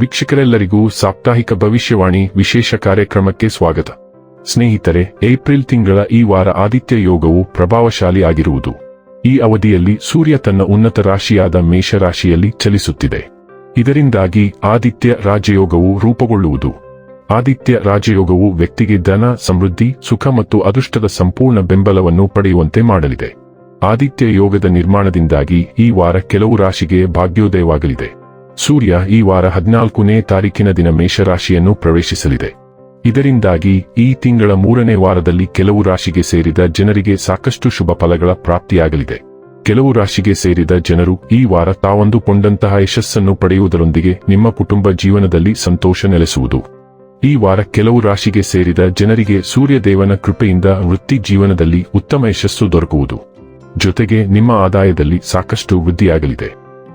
ವೀಕ್ಷಕರೆಲ್ಲರಿಗೂ ಸಾಪ್ತಾಹಿಕ ಭವಿಷ್ಯವಾಣಿ ವಿಶೇಷ ಕಾರ್ಯಕ್ರಮಕ್ಕೆ ಸ್ವಾಗತ. ಸ್ನೇಹಿತರೆ, ಏಪ್ರಿಲ್ ತಿಂಗಳ ಈ ವಾರ ಆದಿತ್ಯ ಯೋಗವು ಪ್ರಭಾವಶಾಲಿ ಆಗಿರುವುದು. ಈ ಅವಧಿಯಲ್ಲಿ ಸೂರ್ಯ ತನ್ನ ಉನ್ನತ ರಾಶಿಯಾದ ಮೇಷರಾಶಿಯಲ್ಲಿ ಚಲಿಸುತ್ತಿದೆ. ಇದರಿಂದಾಗಿ ಆದಿತ್ಯ ರಾಜಯೋಗವು ರೂಪುಗೊಳ್ಳುವುದು. ಆದಿತ್ಯ ರಾಜಯೋಗವು ವ್ಯಕ್ತಿಗೆ ಧನ, ಸಮೃದ್ಧಿ, ಸುಖ ಮತ್ತು ಅದೃಷ್ಟದ ಸಂಪೂರ್ಣ ಬೆಂಬಲವನ್ನು ಪಡೆಯುವಂತೆ ಮಾಡಲಿದೆ. ಆದಿತ್ಯ ಯೋಗದ ನಿರ್ಮಾಣದಿಂದಾಗಿ ಈ ವಾರ ಕೆಲವು ರಾಶಿಗೆ ಭಾಗ್ಯೋದಯವಾಗಲಿದೆ. ಸೂರ್ಯ ಈ ವಾರ ಹದಿನಾಲ್ಕನೇ ತಾರೀಕಿನ ದಿನ ಮೇಷರಾಶಿಯನ್ನು ಪ್ರವೇಶಿಸಲಿದೆ. ಇದರಿಂದಾಗಿ ಈ ತಿಂಗಳ ಮೂರನೇ ವಾರದಲ್ಲಿ ಕೆಲವು ರಾಶಿಗೆ ಸೇರಿದ ಜನರಿಗೆ ಸಾಕಷ್ಟು ಶುಭ ಫಲಗಳ ಪ್ರಾಪ್ತಿಯಾಗಲಿದೆ. ಕೆಲವು ರಾಶಿಗೆ ಸೇರಿದ ಜನರು ಈ ವಾರ ತಾವಂದುಕೊಂಡಂತಹ ಯಶಸ್ಸನ್ನು ಪಡೆಯುವುದರೊಂದಿಗೆ ನಿಮ್ಮ ಕುಟುಂಬ ಜೀವನದಲ್ಲಿ ಸಂತೋಷ ನೆಲೆಸುವುದು. ಈ ವಾರ ಕೆಲವು ರಾಶಿಗೆ ಸೇರಿದ ಜನರಿಗೆ ಸೂರ್ಯದೇವನ ಕೃಪೆಯಿಂದ ವೃತ್ತಿ ಜೀವನದಲ್ಲಿ ಉತ್ತಮ ಯಶಸ್ಸು ದೊರಕುವುದು. ಜೊತೆಗೆ ನಿಮ್ಮ ಆದಾಯದಲ್ಲಿ ಸಾಕಷ್ಟು ವೃದ್ಧಿಯಾಗಲಿದೆ.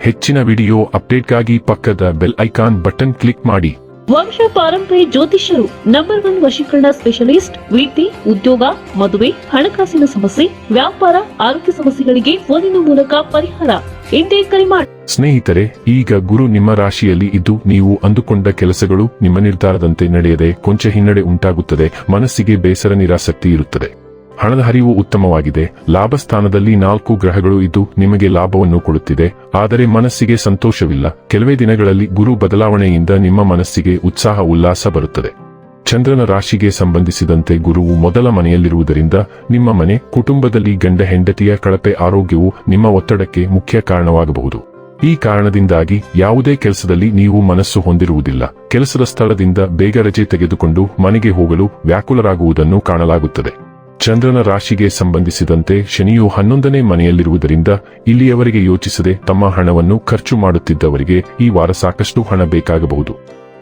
ಹೆಚ್ಚಿನ ವಿಡಿಯೋ ಅಪ್ಡೇಟ್ಗಾಗಿ ಪಕ್ಕದ ಬೆಲ್ ಐಕಾನ್ ಬಟನ್ ಕ್ಲಿಕ್ ಮಾಡಿ. ವಂಶ ಪಾರಂಪರ್ಯ ಜ್ಯೋತಿಷ್ಯರು ನಂಬರ್ ಒನ್ ವಶೀಕರಣ ಸ್ಪೆಷಲಿಸ್ಟ್ ವೃತ್ತಿ ಉದ್ಯೋಗ ಮದುವೆ ಹಣಕಾಸಿನ ಸಮಸ್ಯೆ ವ್ಯಾಪಾರ ಆರೋಗ್ಯ ಸಮಸ್ಯೆಗಳಿಗೆ ಫೋನಿನ ಮೂಲಕ ಪರಿಹಾರ. ಎಂದೇ ಕರೆ ಮಾಡಿ ಸ್ನೇಹಿತರೆ ಈಗ ಗುರು ನಿಮ್ಮ ರಾಶಿಯಲ್ಲಿ ಇದ್ದು ನೀವು ಅಂದುಕೊಂಡ ಕೆಲಸಗಳು ನಿಮ್ಮ ನಿರ್ಧಾರದಂತೆ ನಡೆಯದೆ ಕೊಂಚ ಹಿನ್ನಡೆ ಉಂಟಾಗುತ್ತದೆ ಮನಸ್ಸಿಗೆ ಬೇಸರ ನಿರಾಸಕ್ತಿ ಇರುತ್ತದೆ. ಹಣದ ಹರಿವು ಉತ್ತಮವಾಗಿದೆ. ಲಾಭ ಸ್ಥಾನದಲ್ಲಿ ನಾಲ್ಕು ಗ್ರಹಗಳು ಇದ್ದು ನಿಮಗೆ ಲಾಭವನ್ನು ಕೊಡುತ್ತಿದೆ. ಆದರೆ ಮನಸ್ಸಿಗೆ ಸಂತೋಷವಿಲ್ಲ. ಕೆಲವೇ ದಿನಗಳಲ್ಲಿ ಗುರು ಬದಲಾವಣೆಯಿಂದ ನಿಮ್ಮ ಮನಸ್ಸಿಗೆ ಉತ್ಸಾಹ, ಉಲ್ಲಾಸ ಬರುತ್ತದೆ. ಚಂದ್ರನ ರಾಶಿಗೆ ಸಂಬಂಧಿಸಿದಂತೆ ಗುರುವು ಮೊದಲ ಮನೆಯಲ್ಲಿರುವುದರಿಂದ ನಿಮ್ಮ ಮನೆ, ಕುಟುಂಬದಲ್ಲಿ ಗಂಡ ಹೆಂಡತಿಯ ಕಳಪೆ ಆರೋಗ್ಯವು ನಿಮ್ಮ ಒತ್ತಡಕ್ಕೆ ಮುಖ್ಯ ಕಾರಣವಾಗಬಹುದು. ಈ ಕಾರಣದಿಂದಾಗಿ ಯಾವುದೇ ಕೆಲಸದಲ್ಲಿ ನೀವು ಮನಸ್ಸು ಹೊಂದಿರುವುದಿಲ್ಲ. ಕೆಲಸದ ಸ್ಥಳದಿಂದ ಬೇಗ ರಜೆ ತೆಗೆದುಕೊಂಡು ಮನೆಗೆ ಹೋಗಲು ವ್ಯಾಕುಲರಾಗುವುದನ್ನು ಕಾಣಲಾಗುತ್ತದೆ. ಚಂದ್ರನ ರಾಶಿಗೆ ಸಂಬಂಧಿಸಿದಂತೆ ಶನಿಯು ಹನ್ನೊಂದನೇ ಮನೆಯಲ್ಲಿರುವುದರಿಂದ ಇಲ್ಲಿಯವರೆಗೆ ಯೋಚಿಸದೆ ತಮ್ಮ ಹಣವನ್ನು ಖರ್ಚು ಮಾಡುತ್ತಿದ್ದವರಿಗೆ ಈ ವಾರ ಸಾಕಷ್ಟು ಹಣ ಬೇಕಾಗಬಹುದು.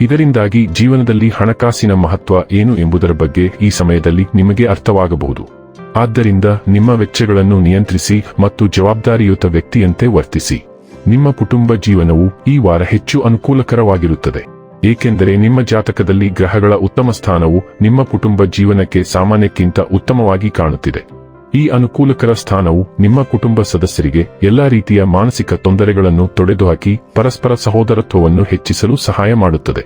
ಇದರಿಂದಾಗಿ ಜೀವನದಲ್ಲಿ ಹಣಕಾಸಿನ ಮಹತ್ವ ಏನು ಎಂಬುದರ ಬಗ್ಗೆ ಈ ಸಮಯದಲ್ಲಿ ನಿಮಗೆ ಅರ್ಥವಾಗಬಹುದು. ಆದ್ದರಿಂದ ನಿಮ್ಮ ವೆಚ್ಚಗಳನ್ನು ನಿಯಂತ್ರಿಸಿ ಮತ್ತು ಜವಾಬ್ದಾರಿಯುತ ವ್ಯಕ್ತಿಯಂತೆ ವರ್ತಿಸಿ. ನಿಮ್ಮ ಕುಟುಂಬ ಜೀವನವು ಈ ವಾರ ಹೆಚ್ಚು ಅನುಕೂಲಕರವಾಗಿರುತ್ತದೆ. ಏಕೆಂದರೆ ನಿಮ್ಮ ಜಾತಕದಲ್ಲಿ ಗ್ರಹಗಳ ಉತ್ತಮ ಸ್ಥಾನವು ನಿಮ್ಮ ಕುಟುಂಬ ಜೀವನಕ್ಕೆ ಸಾಮಾನ್ಯಕ್ಕಿಂತ ಉತ್ತಮವಾಗಿ ಕಾಣುತ್ತಿದೆ. ಈ ಅನುಕೂಲಕರ ಸ್ಥಾನವು ನಿಮ್ಮ ಕುಟುಂಬ ಸದಸ್ಯರಿಗೆ ಎಲ್ಲಾ ರೀತಿಯ ಮಾನಸಿಕ ತೊಂದರೆಗಳನ್ನು ತೊಡೆದುಹಾಕಿ ಪರಸ್ಪರ ಸಹೋದರತ್ವವನ್ನು ಹೆಚ್ಚಿಸಲು ಸಹಾಯ ಮಾಡುತ್ತದೆ.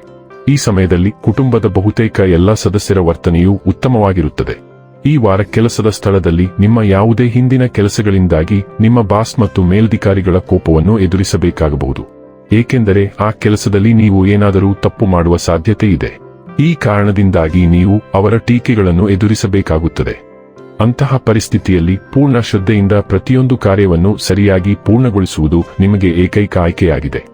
ಈ ಸಮಯದಲ್ಲಿ ಕುಟುಂಬದ ಬಹುತೇಕ ಎಲ್ಲಾ ಸದಸ್ಯರ ವರ್ತನೆಯೂ ಉತ್ತಮವಾಗಿರುತ್ತದೆ. ಈ ವಾರ ಕೆಲಸದ ಸ್ಥಳದಲ್ಲಿ ನಿಮ್ಮ ಯಾವುದೇ ಹಿಂದಿನ ಕೆಲಸಗಳಿಂದಾಗಿ ನಿಮ್ಮ ಬಾಸ್ ಮತ್ತು ಮೇಲಧಿಕಾರಿಗಳ ಕೋಪವನ್ನು ಎದುರಿಸಬೇಕಾಗಬಹುದು. ಏಕೆಂದರೆ ಆ ಕೆಲಸದಲ್ಲಿ ನೀವು ಏನಾದರೂ ತಪ್ಪು ಮಾಡುವ ಸಾಧ್ಯತೆ ಇದೆ. ಈ ಕಾರಣದಿಂದಾಗಿ ನೀವು ಅವರ ಟೀಕೆಗಳನ್ನು ಎದುರಿಸಬೇಕಾಗುತ್ತದೆ. ಅಂತಹ ಪರಿಸ್ಥಿತಿಯಲ್ಲಿ ಪೂರ್ಣ ಶ್ರದ್ಧೆಯಿಂದ ಪ್ರತಿಯೊಂದು ಕಾರ್ಯವನ್ನು ಸರಿಯಾಗಿ ಪೂರ್ಣಗೊಳಿಸುವುದು ನಿಮಗೆ ಏಕೈಕ ಆಯ್ಕೆಯಾಗಿದೆ.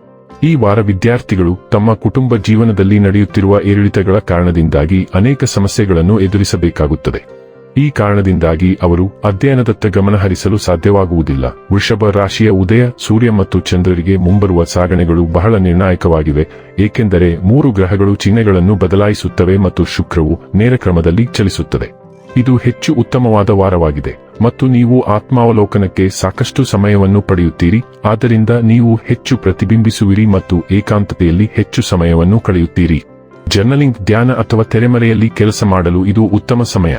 ಈ ವಾರ ವಿದ್ಯಾರ್ಥಿಗಳು ತಮ್ಮ ಕುಟುಂಬ ಜೀವನದಲ್ಲಿ ನಡೆಯುತ್ತಿರುವ ಏರಿಳಿತಗಳ ಕಾರಣದಿಂದಾಗಿ ಅನೇಕ ಸಮಸ್ಯೆಗಳನ್ನು ಎದುರಿಸಬೇಕಾಗುತ್ತದೆ. ಈ ಕಾರಣದಿಂದಾಗಿ ಅವರು ಅಧ್ಯಯನದತ್ತ ಗಮನಹರಿಸಲು ಸಾಧ್ಯವಾಗುವುದಿಲ್ಲ. ವೃಷಭ ರಾಶಿಯ ಉದಯ, ಸೂರ್ಯ ಮತ್ತು ಚಂದ್ರರಿಗೆ ಮುಂಬರುವ ಸಾಗಣೆಗಳು ಬಹಳ ನಿರ್ಣಾಯಕವಾಗಿವೆ, ಏಕೆಂದರೆ ಮೂರು ಗ್ರಹಗಳು ಚಿಹ್ನೆಗಳನ್ನು ಬದಲಾಯಿಸುತ್ತವೆ ಮತ್ತು ಶುಕ್ರವು ನೇರ ಕ್ರಮದಲ್ಲಿ ಚಲಿಸುತ್ತದೆ. ಇದು ಹೆಚ್ಚು ಉತ್ತಮವಾದ ವಾರವಾಗಿದೆ, ಮತ್ತು ನೀವು ಆತ್ಮಾವಲೋಕನಕ್ಕೆ ಸಾಕಷ್ಟು ಸಮಯವನ್ನು ಪಡೆಯುತ್ತೀರಿ, ಆದ್ದರಿಂದ ನೀವು ಹೆಚ್ಚು ಪ್ರತಿಬಿಂಬಿಸುವಿರಿ ಮತ್ತು ಏಕಾಂತತೆಯಲ್ಲಿ ಹೆಚ್ಚು ಸಮಯವನ್ನು ಕಳೆಯುತ್ತೀರಿ. ಜರ್ನಲಿಂಗ್ ಧ್ಯಾನ ಅಥವಾ ತೆರೆಮರೆಯಲ್ಲಿ ಕೆಲಸ ಮಾಡಲು ಇದು ಉತ್ತಮ ಸಮಯ.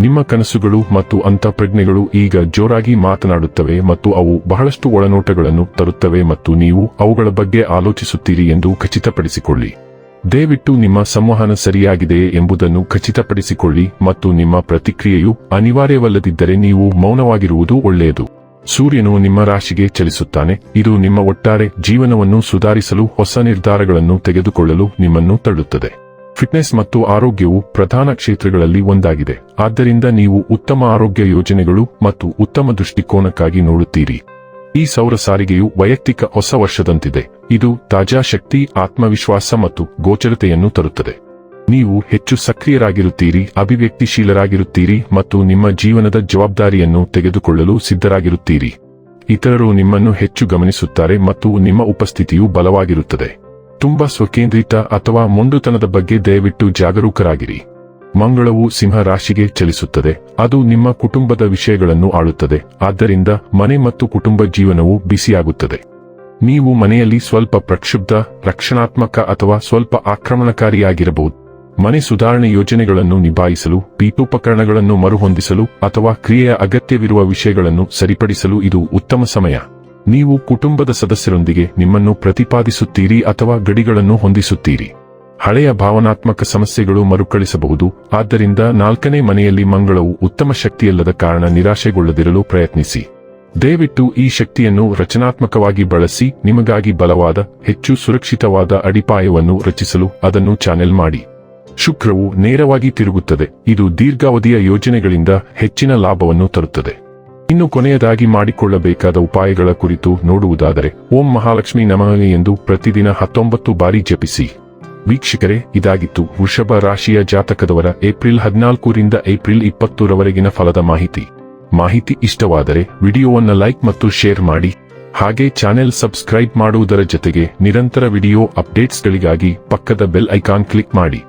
ನಿಮ್ಮ ಕನಸುಗಳು ಮತ್ತು ಅಂತಃಪ್ರಜ್ಞೆಗಳು ಈಗ ಜೋರಾಗಿ ಮಾತನಾಡುತ್ತವೆ ಮತ್ತು ಅವು ಬಹಳಷ್ಟು ಒಳನೋಟಗಳನ್ನು ತರುತ್ತವೆ ಮತ್ತು ನೀವು ಅವುಗಳ ಬಗ್ಗೆ ಆಲೋಚಿಸುತ್ತೀರಿ ಎಂದು ಖಚಿತಪಡಿಸಿಕೊಳ್ಳಿ. ದಯವಿಟ್ಟು ನಿಮ್ಮ ಸಂವಹನ ಸರಿಯಾಗಿದೆಯೇ ಎಂಬುದನ್ನು ಖಚಿತಪಡಿಸಿಕೊಳ್ಳಿ ಮತ್ತು ನಿಮ್ಮ ಪ್ರತಿಕ್ರಿಯೆಯು ಅನಿವಾರ್ಯವಲ್ಲದಿದ್ದರೆ ನೀವು ಮೌನವಾಗಿರುವುದು ಒಳ್ಳೆಯದು. ಸೂರ್ಯನು ನಿಮ್ಮ ರಾಶಿಗೆ ಚಲಿಸುತ್ತಾನೆ, ಇದು ನಿಮ್ಮ ಒಟ್ಟಾರೆ ಜೀವನವನ್ನು ಸುಧಾರಿಸಲು ಹೊಸ ನಿರ್ಧಾರಗಳನ್ನು ತೆಗೆದುಕೊಳ್ಳಲು ನಿಮ್ಮನ್ನು ತಳ್ಳುತ್ತದೆ. ಫಿಟ್ನೆಸ್ ಮತ್ತು ಆರೋಗ್ಯವು ಪ್ರಧಾನ ಕ್ಷೇತ್ರಗಳಲ್ಲಿ ಒಂದಾಗಿದೆ. ಆದ್ದರಿಂದ ನೀವು ಉತ್ತಮ ಆರೋಗ್ಯ ಯೋಜನೆಗಳು ಮತ್ತು ಉತ್ತಮ ದೃಷ್ಟಿಕೋನಕ್ಕಾಗಿ ನೋಡುತ್ತೀರಿ. ಈ ಸೌರ ಸಾರಿಗೆಯು ವೈಯಕ್ತಿಕ ಹೊಸ ವರ್ಷದಂತಿದೆ. ಇದು ತಾಜಾ ಶಕ್ತಿ, ಆತ್ಮವಿಶ್ವಾಸ ಮತ್ತು ಗೋಚರತೆಯನ್ನು ತರುತ್ತದೆ. ನೀವು ಹೆಚ್ಚು ಸಕ್ರಿಯರಾಗಿರುತ್ತೀರಿ, ಅಭಿವ್ಯಕ್ತಿಶೀಲರಾಗಿರುತ್ತೀರಿ ಮತ್ತು ನಿಮ್ಮ ಜೀವನದ ಜವಾಬ್ದಾರಿಯನ್ನು ತೆಗೆದುಕೊಳ್ಳಲು ಸಿದ್ಧರಾಗಿರುತ್ತೀರಿ. ಇತರರು ನಿಮ್ಮನ್ನು ಹೆಚ್ಚು ಗಮನಿಸುತ್ತಾರೆ ಮತ್ತು ನಿಮ್ಮ ಉಪಸ್ಥಿತಿಯು ಬಲವಾಗಿರುತ್ತದೆ. ತುಂಬಾ ಸ್ವಕೇಂದ್ರಿತ ಅಥವಾ ಮೊಂಡುತನದ ಬಗ್ಗೆ ದಯವಿಟ್ಟು ಜಾಗರೂಕರಾಗಿರಿ. ಮಂಗಳವು ಸಿಂಹ ರಾಶಿಗೆ ಚಲಿಸುತ್ತದೆ. ಅದು ನಿಮ್ಮ ಕುಟುಂಬದ ವಿಷಯಗಳನ್ನು ಆಳುತ್ತದೆ. ಆದ್ದರಿಂದ ಮನೆ ಮತ್ತು ಕುಟುಂಬ ಜೀವನವು ಬಿಸಿಯಾಗುತ್ತದೆ. ನೀವು ಮನೆಯಲ್ಲಿ ಸ್ವಲ್ಪ ಪ್ರಕ್ಷುಬ್ಧ, ರಕ್ಷಣಾತ್ಮಕ ಅಥವಾ ಸ್ವಲ್ಪ ಆಕ್ರಮಣಕಾರಿಯಾಗಿರಬಹುದು. ಮನೆ ಸುಧಾರಣೆ ಯೋಜನೆಗಳನ್ನು ನಿಭಾಯಿಸಲು, ಪೀಠೋಪಕರಣಗಳನ್ನು ಮರುಹೊಂದಿಸಲು ಅಥವಾ ಕ್ರಿಯೆಯ ಅಗತ್ಯವಿರುವ ವಿಷಯಗಳನ್ನು ಸರಿಪಡಿಸಲು ಇದು ಉತ್ತಮ ಸಮಯ. ನೀವು ಕುಟುಂಬದ ಸದಸ್ಯರೊಂದಿಗೆ ನಿಮ್ಮನ್ನು ಪ್ರತಿಪಾದಿಸುತ್ತೀರಿ ಅಥವಾ ಗಡಿಗಳನ್ನು ಹೊಂದಿಸುತ್ತೀರಿ. ಹಳೆಯ ಭಾವನಾತ್ಮಕ ಸಮಸ್ಯೆಗಳು ಮರುಕಳಿಸಬಹುದು. ಆದ್ದರಿಂದ ನಾಲ್ಕನೇ ಮನೆಯಲ್ಲಿ ಮಂಗಳವು ಉತ್ತಮ ಶಕ್ತಿಯಲ್ಲದ ಕಾರಣ ನಿರಾಶೆಗೊಳ್ಳದಿರಲು ಪ್ರಯತ್ನಿಸಿ. ದಯವಿಟ್ಟು ಈ ಶಕ್ತಿಯನ್ನು ರಚನಾತ್ಮಕವಾಗಿ ಬಳಸಿ, ನಿಮಗಾಗಿ ಬಲವಾದ, ಹೆಚ್ಚು ಸುರಕ್ಷಿತವಾದ ಅಡಿಪಾಯವನ್ನು ರಚಿಸಲು ಅದನ್ನು ಚಾನೆಲ್ ಮಾಡಿ. ಶುಕ್ರವು ನೇರವಾಗಿ ತಿರುಗುತ್ತದೆ. ಇದು ದೀರ್ಘಾವಧಿಯ ಯೋಜನೆಗಳಿಂದ ಹೆಚ್ಚಿನ ಲಾಭವನ್ನು ತರುತ್ತದೆ. ಇನ್ನು ಕೊನೆಯದಾಗಿ ಮಾಡಿಕೊಳ್ಳಬೇಕಾದ ಉಪಾಯಗಳ ಕುರಿತು ನೋಡುವುದಾದರೆ, ಓಂ ಮಹಾಲಕ್ಷ್ಮಿ ನಮಃ ಎಂದು ಪ್ರತಿದಿನ ಹತ್ತೊಂಬತ್ತು ಬಾರಿ ಜಪಿಸಿ. ವೀಕ್ಷಕರೇ, ಇದಾಗಿತ್ತು ವೃಷಭ ರಾಶಿಯ ಜಾತಕದವರ ಏಪ್ರಿಲ್ ಹದಿನಾಲ್ಕರಿಂದ ಏಪ್ರಿಲ್ ಇಪ್ಪತ್ತರವರೆಗಿನ ಫಲದ ಮಾಹಿತಿ. ಮಾಹಿತಿ ಇಷ್ಟವಾದರೆ ವಿಡಿಯೋವನ್ನು ಲೈಕ್ ಮತ್ತು ಶೇರ್ ಮಾಡಿ. ಹಾಗೆ ಚಾನೆಲ್ ಸಬ್ಸ್ಕ್ರೈಬ್ ಮಾಡುವುದರ ಜೊತೆಗೆ ನಿರಂತರ ವಿಡಿಯೋ ಅಪ್ಡೇಟ್ಸ್ಗಳಿಗಾಗಿ ಪಕ್ಕದ ಬೆಲ್ ಐಕಾನ್ ಕ್ಲಿಕ್ ಮಾಡಿ.